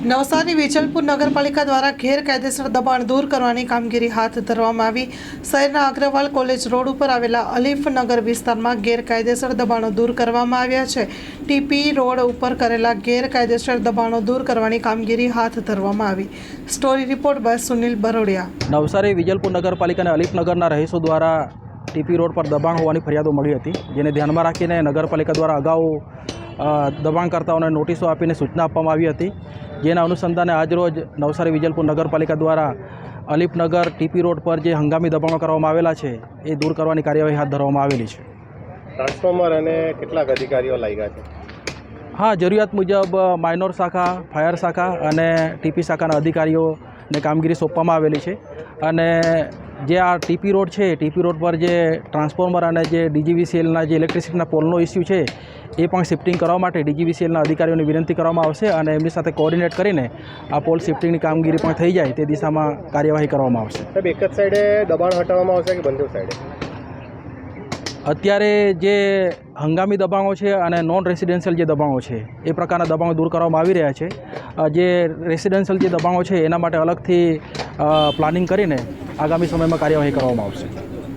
નવસારી વેજલપુર નગરપાલિકા દ્વારા ગેરકાયદેસર દબાણ દૂર કરવાની કામગીરી હાથ ધરવામાં આવી. શહેરના અગ્રવાલ કોલેજ રોડ ઉપર આવેલા અલીફનગર વિસ્તારમાં ગેરકાયદેસર દબાણો દૂર કરવામાં આવ્યા છે. ટીપી રોડ ઉપર કરેલા ગેરકાયદેસર દબાણો દૂર કરવાની કામગીરી હાથ ધરવામાં આવી. Story report by Sunil Barodiya. Navsari Vijalpur નગરપાલિકા અને અલીફનગરના રહીશો દ્વારા ટીપી રોડ પર દબાણ હોવાની ફરિયાદો મળી હતી, જેને ધ્યાનમાં રાખીને નગરપાલિકા દ્વારા અગાઉ દબાણકર્તાઓને નોટિસો આપીને સૂચના આપવામાં આવી હતી. જેના અનુસંધાને આજરોજ નવસારી વિજલપુર નગરપાલિકા દ્વારા અલીપનગર ટીપી રોડ પર જે હંગામી દબાણો કરવામાં આવેલા છે એ દૂર કરવાની કાર્યવાહી હાથ ધરવામાં આવેલી છે. ટ્રાન્સફોર્મર અને કેટલાક અધિકારીઓ લાગ્યા છે? હા જરૂરિયાત મુજબ માઇનોર શાખા ફાયર શાખા અને ટીપી શાખાના અધિકારીઓને કામગીરી સોંપવામાં આવેલી છે. અને જે આ ટીપી રોડ છે ટીપી રોડ પર જે ટ્રાન્સફોર્મર અને જે ડીજીવીસીએલના જે ઇલેક્ટ્રિસિટીના પોલનો ઇસ્યુ છે એ પણ શિફ્ટિંગ કરવા માટે ડીજીવીસીએલના અધિકારીઓને વિનંતી કરવામાં આવશે અને એમની સાથે કોઓર્ડિનેટ કરીને આ પોલ શિફ્ટિંગની કામગીરી પણ થઈ જાય તે દિશામાં કાર્યવાહી કરવામાં આવશે. સાહેબ એક જ સાઈડે દબાણ હટાવવામાં આવશે કે બંને સાઈડે? અત્યારે જે હંગામી દબાણો છે અને નોન રેસિડેન્શિયલ જે દબાણો છે એ પ્રકારના દબાણો દૂર કરવામાં આવી રહ્યા છે. જે રેસિડેન્શિયલ જે દબાણો છે એના માટે અલગથી પ્લાનિંગ કરીને આગામી સમયમાં કાર્યવાહી કરવામાં આવશે.